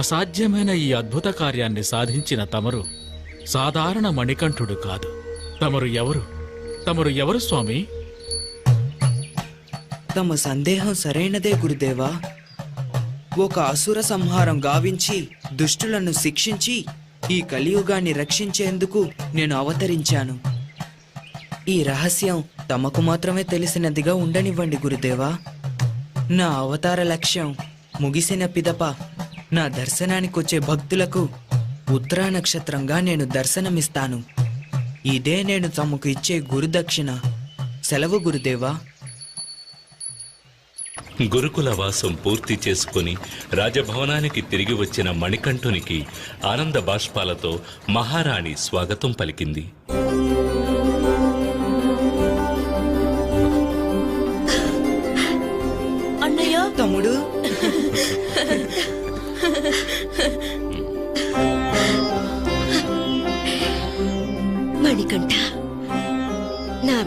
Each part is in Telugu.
అసాధ్యమైన ఈ అద్భుత కార్యాన్ని సాధించిన తమరు సాధారణ మణికంఠుడు కాదు. తమరు ఎవరు? తమరు ఎవరు స్వామి? తమ సందేహం సరైనదే గురుదేవా. ఒక అసుర సంహారం గావించి దుష్టులను శిక్షించి ఈ కలియుగాన్ని రక్షించేందుకు నేను అవతరించాను. ఈ రహస్యం తమకు మాత్రమే తెలిసినదిగా ఉండనివ్వండి గురుదేవా. నా అవతార లక్ష్యం ముగిసిన పిదప నా దర్శనానికొచ్చే భక్తులకు ఉత్తరా నక్షత్రంగా నేను దర్శనమిస్తాను. ఇదే నేను తమకు ఇచ్చే గురుదక్షిణ. సెలవు గురుదేవా. గురుకుల వాసం పూర్తి చేసుకుని రాజభవనానికి తిరిగి వచ్చిన మణికంఠునికి ఆనంద బాష్పాలతో మహారాణి స్వాగతం పలికింది.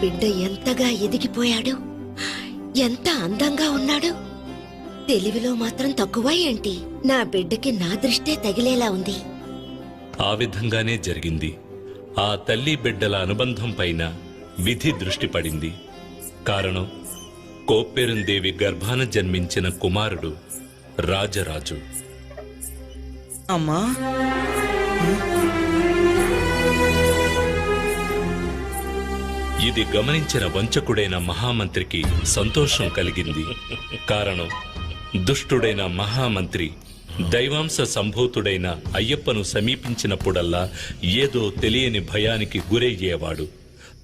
బిడ్డ ఎంతగా ఎదిగిపోయాడు? ఎంత అందంగా ఉన్నాడు? తెలివిలో మాత్రం తక్కువ ఏంటి? నా బిడ్డకి నా దృష్టే తగిలేలా ఉంది. ఆ విధంగానే జరిగింది. ఆ తల్లి బిడ్డల అనుబంధం పైన విధి దృష్టి పడింది. కారణం కోప్పెరుందేవి గర్భాన జన్మించిన కుమారుడు రాజరాజు. అమ్మా! ఇది గమనించిన వంచకుడైన మహామంత్రికి సంతోషం కలిగింది. కారణం దుష్టుడైన మహామంత్రి దైవాంశ సంభూతుడైన అయ్యప్పను సమీపించినప్పుడల్లా ఏదో తెలియని భయానికి గురయ్యేవాడు.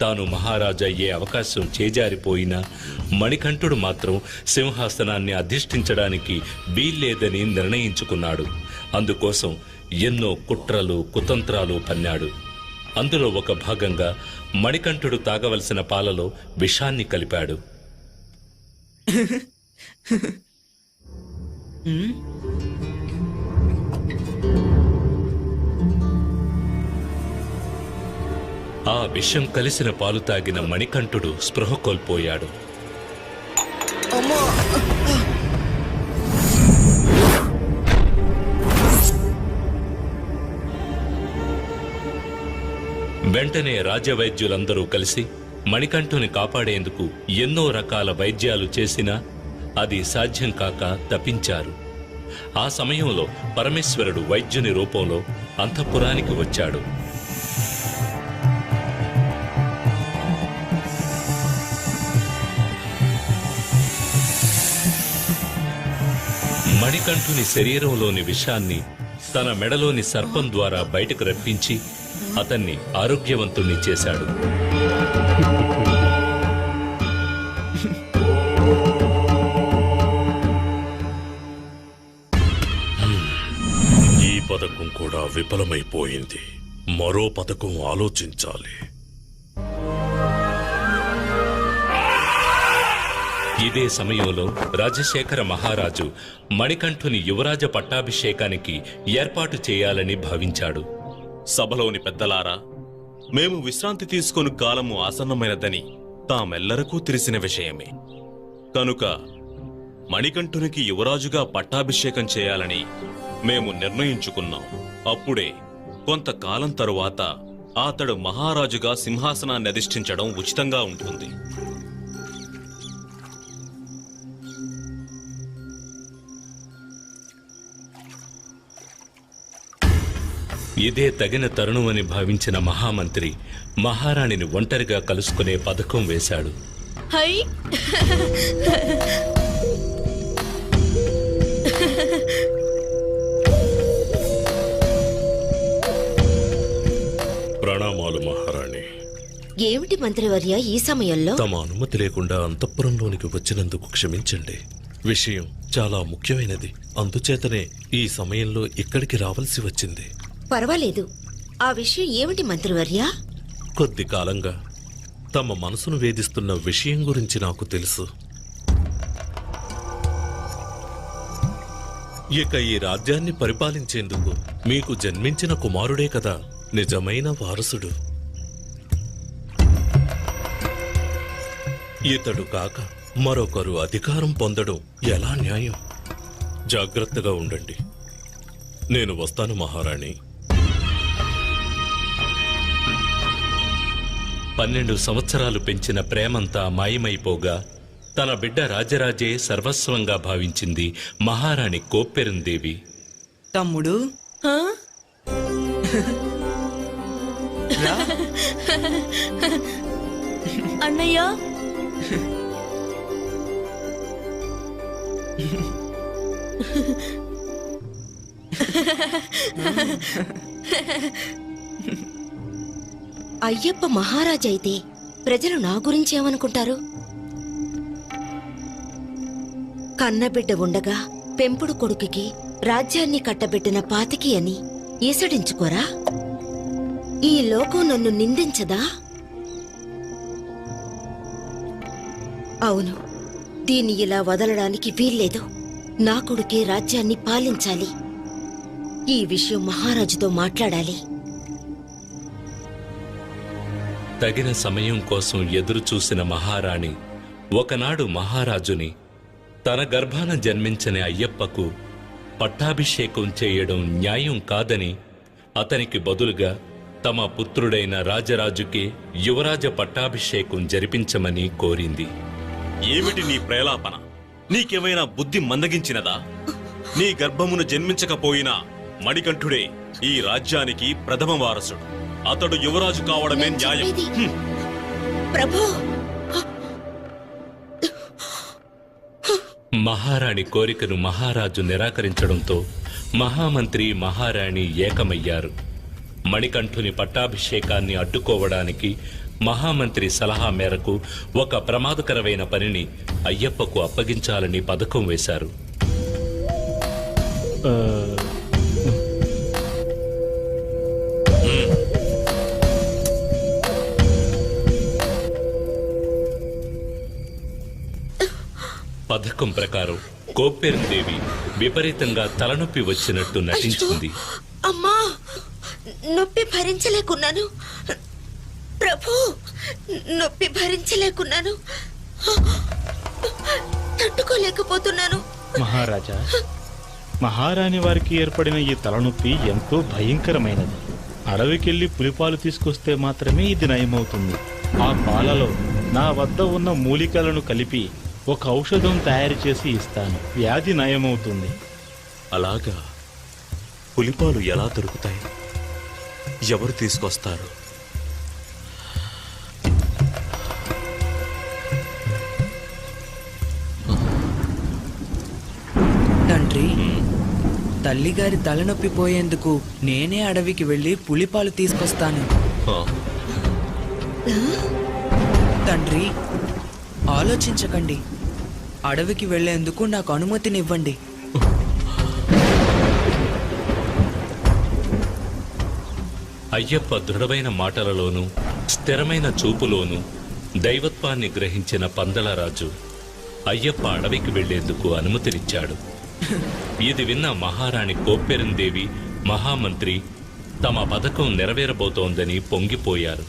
తాను మహారాజా అయ్యే అవకాశం చేజారిపోయినా మణికంఠుడు మాత్రం సింహాసనాన్ని అధిష్ఠించడానికి వీల్లేదని నిర్ణయించుకున్నాడు. అందుకోసం ఎన్నో కుట్రలు కుతంత్రాలు పన్నాడు. అందులో ఒక భాగంగా మణికంఠుడు తాగవలసిన పాలలో విషాన్ని కలిపాడు. ఆ విషం కలిసిన పాలు తాగిన మణికంఠుడు స్పృహ కోల్పోయాడు. అమ్మా! వెంటనే రాజవైద్యులందరూ కలిసి మణికంఠుని కాపాడేందుకు ఎన్నో రకాల వైద్యాలు చేసినా అది సాధ్యం కాక తప్పించారు. ఆ సమయంలో పరమేశ్వరుడు వైద్యుని రూపంలో అంతఃపురానికి వచ్చాడు. మణికంఠుని శరీరంలోని విషాన్ని తన మెడలోని సర్పం ద్వారా బయటకు రప్పించి అతన్ని ఆరోగ్యవంతుణ్ణి చేశాడు. ఈ పథకం కూడా విఫలమైపోయింది. మరో పథకం ఆలోచించాలి. ఇదే సమయంలో రాజశేఖర మహారాజు మణికంఠుని యువరాజ పట్టాభిషేకానికి ఏర్పాటు చేయాలని భావించాడు. సభలోని పెద్దలారా మేము విశ్రాంతి తీసుకొని కాలము ఆసన్నమైనదని తామెల్లరకూ తెలిసిన విషయమే. కనుక మణికంఠునికి యువరాజుగా పట్టాభిషేకం చేయాలని మేము నిర్ణయించుకున్నాం. అప్పుడే కొంతకాలం తరువాత అతడు మహారాజుగా సింహాసనాన్ని అధిష్ఠించడం ఉచితంగా ఉంటుంది. ఇదే తగిన తరుణమని భావించిన మహామంత్రి మహారాణిని ఒంటరిగా కలుసుకునే పథకం వేశాడు. హై. ప్రణామాలు మహారాణి. ఏమిటి మంత్రివర్య ఈ సమయంలో? తమ అనుమతి లేకుండా అంతఃపురంలోనికి వచ్చినందుకు క్షమించండి. విషయం చాలా ముఖ్యమైనది. అందుచేతనే ఈ సమయంలో ఇక్కడికి రావాల్సి వచ్చింది. పర్వాలేదు. ఆ విషయం ఏమిటి మంత్రివర్య? కొద్ది కాలంగా తమ మనసును వేధిస్తున్న విషయం గురించి నాకు తెలుసు. ఇక ఈ రాజ్యాన్ని పరిపాలించేందుకు మీకు జన్మించిన కుమారుడే కదా నిజమైన వారసుడు. ఇతడు కాక మరొకరు అధికారం పొందడం ఎలా న్యాయం? జాగ్రత్తగా ఉండండి. నేను వస్తాను మహారాణి. పన్నెండు సంవత్సరాలు పెంచిన ప్రేమంతా మాయమైపోగా తన బిడ్డ రాజరాజే సర్వస్వంగా భావించింది మహారాణి కోప్పెరందేవి. తమ్ముడు? అన్నయ్య? అయ్యప్ప మహారాజైతే ప్రజలు నా గురించి ఏమనుకుంటారు? కన్నబిడ్డ ఉండగా పెంపుడు కొడుకుకి రాజ్యాన్ని కట్టబెట్టిన పాతికి అని ఈసడించుకోరా ఈ లోకం నన్ను నిందించదా? అవును దీన్ని ఇలా వదలడానికి వీల్లేదు. నా కొడుకే రాజ్యాన్ని పాలించాలి. ఈ విషయం మహారాజుతో మాట్లాడాలి. తగిన సమయం కోసం ఎదురుచూసిన మహారాణి ఒకనాడు మహారాజుని తన గర్భాన జన్మించని అయ్యప్పకు పట్టాభిషేకం చేయడం న్యాయం కాదని అతనికి బదులుగా తమ పుత్రుడైన రాజరాజుకే యువరాజ పట్టాభిషేకం జరిపించమని కోరింది. ఏమిటి నీ ప్రేలాపన? నీకేమైనా బుద్ధి మందగించినదా? నీ గర్భమును జన్మించకపోయినా మణికంఠుడే ఈ రాజ్యానికి ప్రథమ వారసుడు. అతడు యువరాజు కావడమే న్యాయం. ప్రభు! మహారాణి కోరికను మహారాజు నిరాకరించడంతో మహామంత్రి మహారాణి ఏకమయ్యారు. మణికంఠుని పట్టాభిషేకాన్ని అడ్డుకోవడానికి మహామంత్రి సలహా మేరకు ఒక ప్రమాదకరమైన పనిని అయ్యప్పకు అప్పగించాలని పథకం వేశారు. పథకం ప్రకారం కోప్పేరుదేవి విపరీతంగా తలనొప్పి వచ్చినట్టు నటించింది. అమ్మా! నొప్పి భరించలేకున్నాను. ప్రభు! నొప్పి భరించలేకున్నాను. తట్టుకోలేకపోతున్నాను. మహారాజా మహారాణి వారికి ఏర్పడిన ఈ తలనొప్పి ఎంతో భయంకరమైనది. అడవికెళ్ళి పులిపాలు తీసుకొస్తే మాత్రమే ఇది నయమవుతుంది. ఆ పాలలో నా వద్ద ఉన్న మూలికలను కలిపి ఒక ఔషధం తయారు చేసి ఇస్తాను. వ్యాధి నయమవుతుంది. అలాగా? పులిపాలు ఎలా దొరుకుతాయి? ఎవరు తీసుకొస్తారు? తండ్రి తల్లిగారి తలనొప్పి పోయేందుకు నేనే అడవికి వెళ్ళి పులిపాలు తీసుకొస్తాను. తండ్రి ఆలోచించకండి. అడవికి వెళ్ళేందుకు నాకు అనుమతినివ్వండి. అయ్యప్ప దృఢమైన మాటలలోనూ స్థిరమైన చూపులోనూ దైవత్వాన్ని గ్రహించిన పందలరాజు అయ్యప్ప అడవికి వెళ్ళేందుకు అనుమతినిచ్చాడు. ఇది విన్న మహారాణి కోప్పెరందేవి మహామంత్రి తమ పథకం నెరవేరబోతోందని పొంగిపోయారు.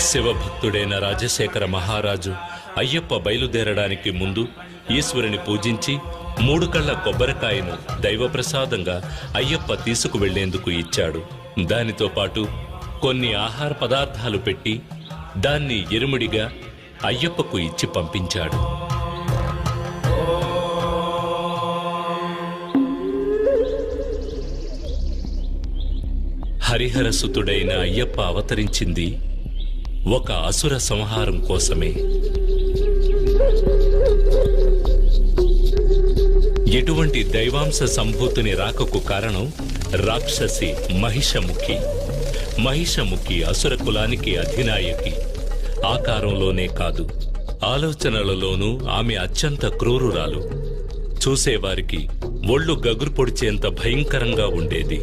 శివభక్తుడైన రాజశేఖర మహారాజు అయ్యప్ప బయలుదేరడానికి ముందు ఈశ్వరుని పూజించి మూడు కళ్ళ కొబ్బరికాయను దైవప్రసాదంగా అయ్యప్ప తీసుకువెళ్ళేందుకు ఇచ్చాడు. దానితో పాటు కొన్ని ఆహార పదార్థాలు పెట్టి దాన్ని ఎరుముడిగా అయ్యప్పకు ఇచ్చి పంపించాడు. హరిహరసుతుడైన అయ్యప్ప అవతరించింది. ఒక అసుర సంహారం కోసమే. ఎటువంటి దైవాంశ సంభూతిని రాకకు కారణం రాక్షసి మహిషముఖి. మహిషముఖి అసుర కులానికి అధినాయకి. ఆకారంలోనే కాదు ఆలోచనలలోనూ ఆమె అత్యంత క్రూరురాలు. చూసేవారికి ఒళ్ళు గగురు పొడిచేంత భయంకరంగా ఉండేది.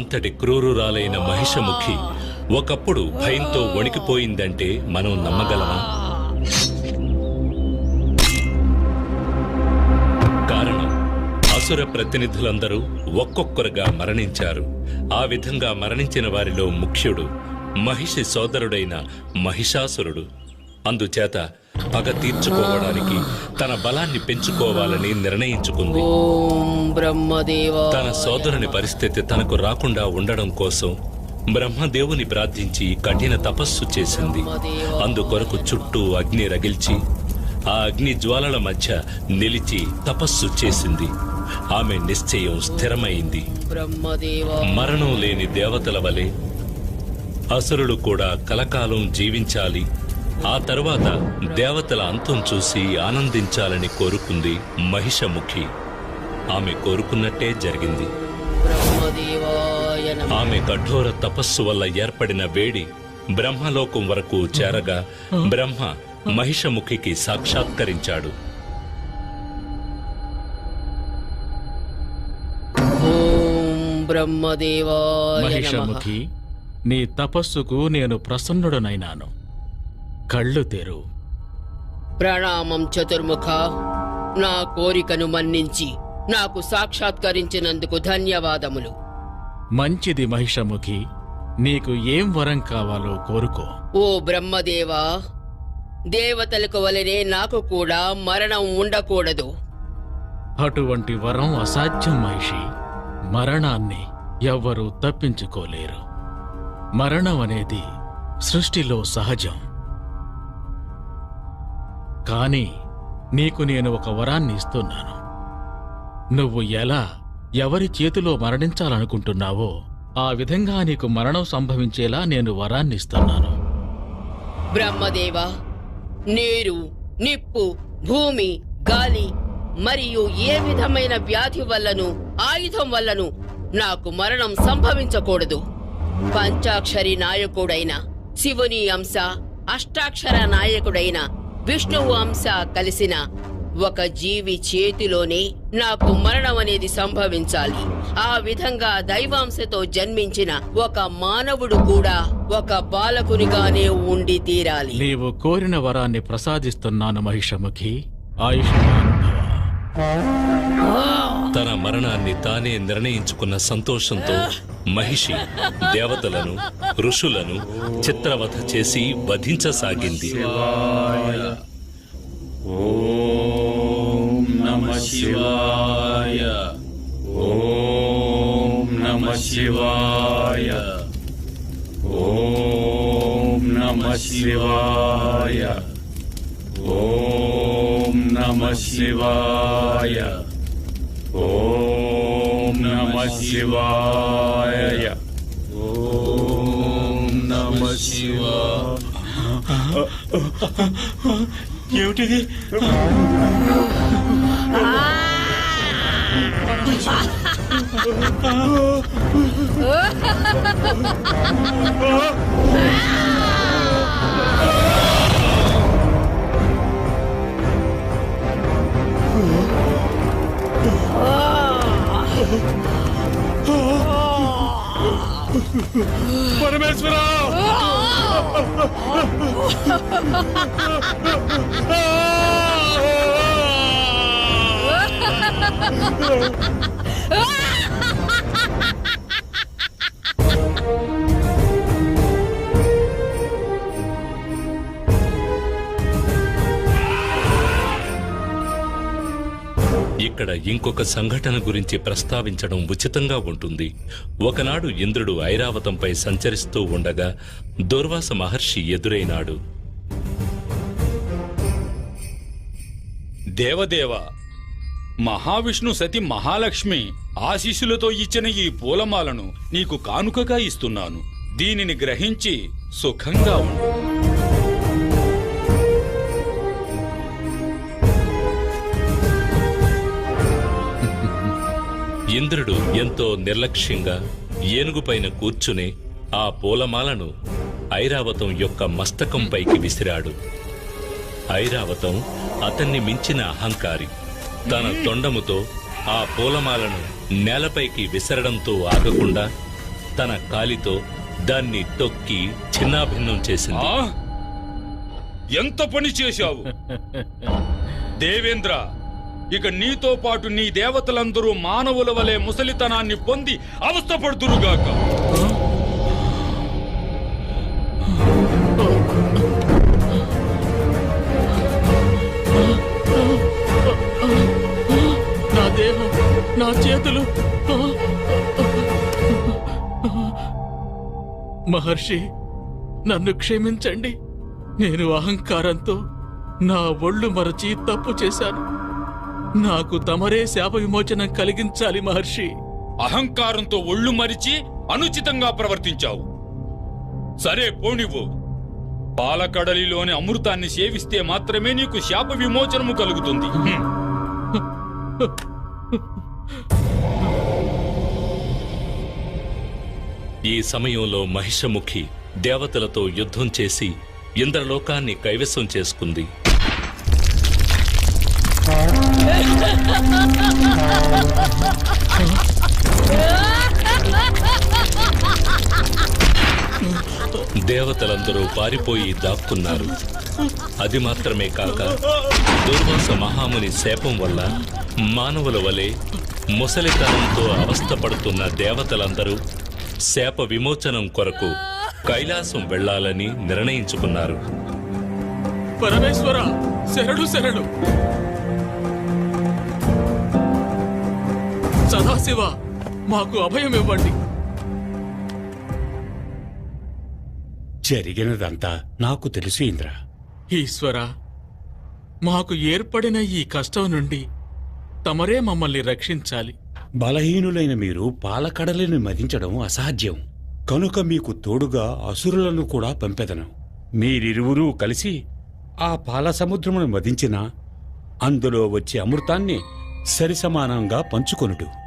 అంతటి క్రూరురాలైన మహిషముఖి ఒకప్పుడు భయంతో వణికిపోయిందంటే మనం నమ్మగలమా? కారణం అసుర ప్రతినిధులందరూ ఒక్కొక్కరుగా మరణించారు. ఆ విధంగా మరణించిన వారిలో ముఖ్యుడు మహిషి సోదరుడైన మహిషాసురుడు. అందుచేత పగ తీర్చుకోవడానికి తన బలాన్ని పెంచుకోవాలని నిర్ణయించుకుంది. తన సోదరుని పరిస్థితి తనకు రాకుండా ఉండడం కోసం బ్రహ్మదేవుని ప్రార్థించి కఠిన తపస్సు చేసింది. అందుకొరకు చుట్టూ అగ్ని రగిల్చి ఆ అగ్ని జ్వాలల మధ్య నిలిచి తపస్సు చేసింది. ఆమె నిశ్చయం స్థిరమైంది. మరణం లేని దేవతల వలె అసురులు కూడా కలకాలం జీవించాలి. ఆ తరువాత దేవతల అంతం చూసి ఆనందించాలని కోరుకుంది మహిషముఖి. ఆమె కోరుకున్నట్టే జరిగింది. బ్రహ్మదేవాయ నమః ఆమె కఠోర తపస్సు వల్ల ఏర్పడిన వేడి బ్రహ్మలోకం వరకు చేరగా బ్రహ్మ మహిషముఖికి సాక్షాత్కరించాడు. ఓం బ్రహ్మదేవాయ నమః. మహిషముఖి నీ తపస్సుకు నేను ప్రసన్నుడనైనాను. కళ్ళు తెరు. ప్రణామం చతుర్ముఖ నా కోరికను మన్నించి నాకు సాక్షాత్కరించినందుకు ధన్యవాదములు. మంచిది మహిషముఖి నీకు ఏం వరం కావాలో కోరుకో. ఓ బ్రహ్మదేవా దేవతలకు వలనే నాకు కూడా మరణం ఉండకూడదు. అటువంటి వరం అసాధ్యం మహిషి మరణాన్ని ఎవ్వరూ తప్పించుకోలేరు. మరణం అనేది సృష్టిలో సహజం. కానీ నీకు నేను ఒక వరాన్ని ఇస్తున్నాను. నువ్వు ఎలా ఎవరి చేతిలో మరణించాలనుకుంటున్నావో ఆ విధంగా నీకు మరణం సంభవించేలా నేను వరాన్ని ఇస్తున్నాను. బ్రహ్మదేవా నీరు నిప్పు భూమి గాలి మరియు ఏ విధమైన వ్యాధి వల్లను ఆయుధం వల్లను నాకు మరణం సంభవించకూడదు. పంచాక్షరి నాయకుడైన శివుని అంశ అష్టాక్షర నాయకుడైన విష్ణువు అంశ కలిసిన ఒక జీవి చేతిలోనే నాకు మరణం అనేది సంభవించాలి. ఆ విధంగా దైవాంశతో జన్మించిన ఒక మానవుడు కూడా ఒక బాలకునిగానే ఉండి తీరాలి. నీవు కోరిన వరాన్ని ప్రసాదిస్తున్నాను మహిషముఖి. ఆయుష్మాన్ భవ. తన మరణాన్ని తానే నిర్ణయించుకున్న సంతోషంతో మహిషి దేవతలను ఋషులను చిత్రవధ చేసి వధించసాగింది. ఓం నమ శివాయ. ఓం నమ శివాయ. ఓం నమ శివాయ. ఓం నమ శివాయ ఓం నమ శివాయ ఓం నమ శివాయ ఏమిటిది పరమేశ్వర! అక్కడ ఇంకొక సంఘటన గురించి ప్రస్తావించడం ఉచితంగా ఉంటుంది. ఒకనాడు ఇంద్రుడు ఐరావతంపై సంచరిస్తూ ఉండగా దుర్వాస మహర్షి ఎదురైనాడు. దేవదేవ మహావిష్ణు సతి మహాలక్ష్మి ఆశీస్సులతో ఇచ్చిన ఈ పూలమాలను నీకు కానుకగా ఇస్తున్నాను. దీనిని గ్రహించి సుఖంగా ఉండు. ఇంద్రుడు ఎంతో నిర్లక్ష్యంగా ఏనుగుపైన కూర్చుని ఆ పూలమాలను ఐరావతం యొక్క మస్తకంపైకి విసిరాడు. ఐరావతం అతన్ని మించిన అహంకారి. తన తొండముతో ఆ పూలమాలను నేలపైకి విసరడంతో ఆగకుండా తన కాలితో దాన్ని తొక్కి చిన్నాభిన్నం చేసింది. ఎంత పని చేశావు? దేవేంద్ర ఇక నీతో పాటు నీ దేవతలందరూ మానవుల వలె ముసలితనాన్ని పొంది అవస్థపడుతురుగాక నా దేహం నా చేతులు. మహర్షి నన్ను క్షమించండి. నేను అహంకారంతో నా ఒళ్ళు మరచి తప్పు చేశాను. నాకు తమరే శాప విమోచనం కలిగించాలి మహర్షి. అహంకారంతో ఒళ్ళు మరిచి అనుచితంగా ప్రవర్తించావు. సరే పోనివ్వు. పాలకడలిలోని అమృతాన్ని సేవిస్తే మాత్రమే నీకు శాప విమోచనము కలుగుతుంది. ఈ సమయంలో మహిషముఖి దేవతలతో యుద్ధం చేసి ఇంద్రలోకాన్ని కైవసం చేసుకుంది. దేవతలందరూ పారిపోయి దాక్కున్నారు. అది మాత్రమే కాక దుర్వాస మహాముని శాపం వల్ల మానవుల వలె ముసలితనంతో అవస్థపడుతున్న దేవతలందరూ శాప విమోచనం కొరకు కైలాసం వెళ్ళాలని నిర్ణయించుకున్నారు. పరమేశ్వర శరణు శరణు. సదాశివ మాకు అభయం ఇవ్వండి జరిగినదంతా నాకు తెలుసు ఇంద్ర. ఈశ్వర మాకు ఏర్పడిన ఈ కష్టం నుండి తమరే మమ్మల్ని రక్షించాలి. బలహీనులైన మీరు పాలకడలిని మదించడం అసాధ్యం. కనుక మీకు తోడుగా అసురులను కూడా పంపెదను. మీరిరువురూ కలిసి ఆ పాల సముద్రమును మదించిన అందులో వచ్చే అమృతాన్ని సరిసమానంగా పంచుకొనుడు.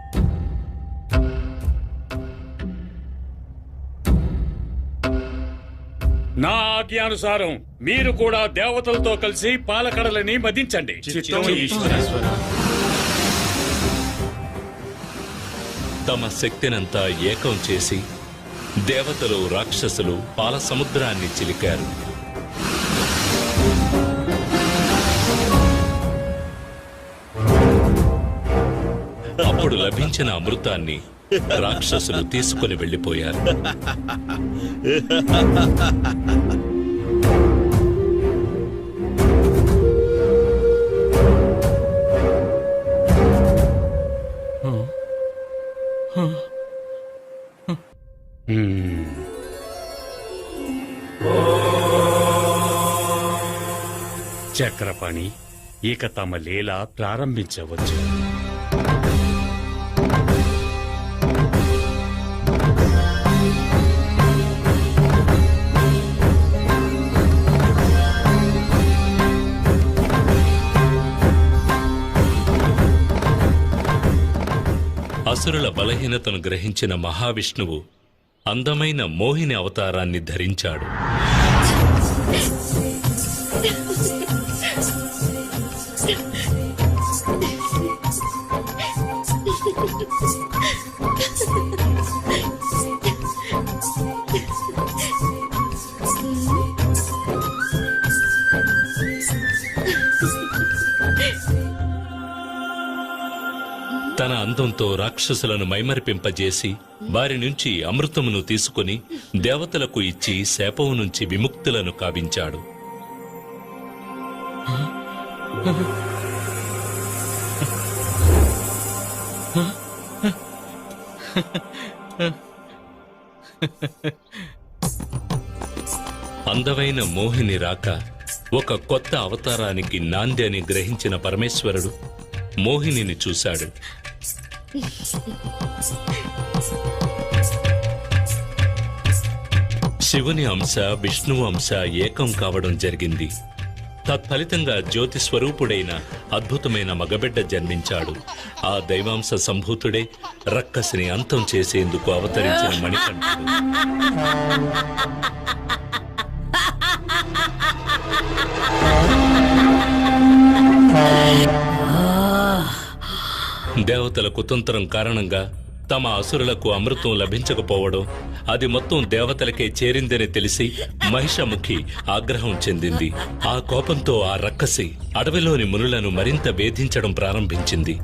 నా ఆజ్ఞానుసారం మీరు కూడా దేవతలతో కలిసి పాలకడలని మదించండి. తమ శక్తినంతా ఏకం చేసి దేవతలు రాక్షసులు పాల సముద్రాన్ని చిలికారు. అప్పుడు లభించిన అమృతాన్ని రాక్షసులు తీసుకుని వెళ్ళిపోయారు. చక్రపాణి ఇక తమ లీల ప్రారంభించవచ్చు. అసురుల బలహీనతను గ్రహించిన మహావిష్ణువు అందమైన మోహిని అవతారాన్ని ధరించాడు. తన అందంతో రాక్షసులను మైమరిపింపజేసి వారి నుంచి అమృతమును తీసుకుని దేవతలకు ఇచ్చి శాపం నుంచి విముక్తులను కావించాడు. అందమైన మోహిని రాక ఒక కొత్త అవతారానికి నాంది అని గ్రహించిన పరమేశ్వరుడు మోహినిని చూశాడు. శివుని అంశ విష్ణువు అంశ ఏకం కావడం జరిగింది. తత్ఫలితంగా జ్యోతి స్వరూపుడైన అద్భుతమైన మగబిడ్డ జన్మించాడు. ఆ దైవాంశ సంభూతుడే రక్కసిని అంతం చేసేందుకు అవతరించిన మణికంఠుడు. దేవతల కుతంత్రం కారణంగా తమ అసురులకు అమృతం లభించకపోవడం అది మొత్తం దేవతలకే చేరిందని తెలిసి మహిషముఖి ఆగ్రహం చెందింది. ఆ కోపంతో ఆ రక్కసి అడవిలోని మునులను మరింత వేధించడం ప్రారంభించింది.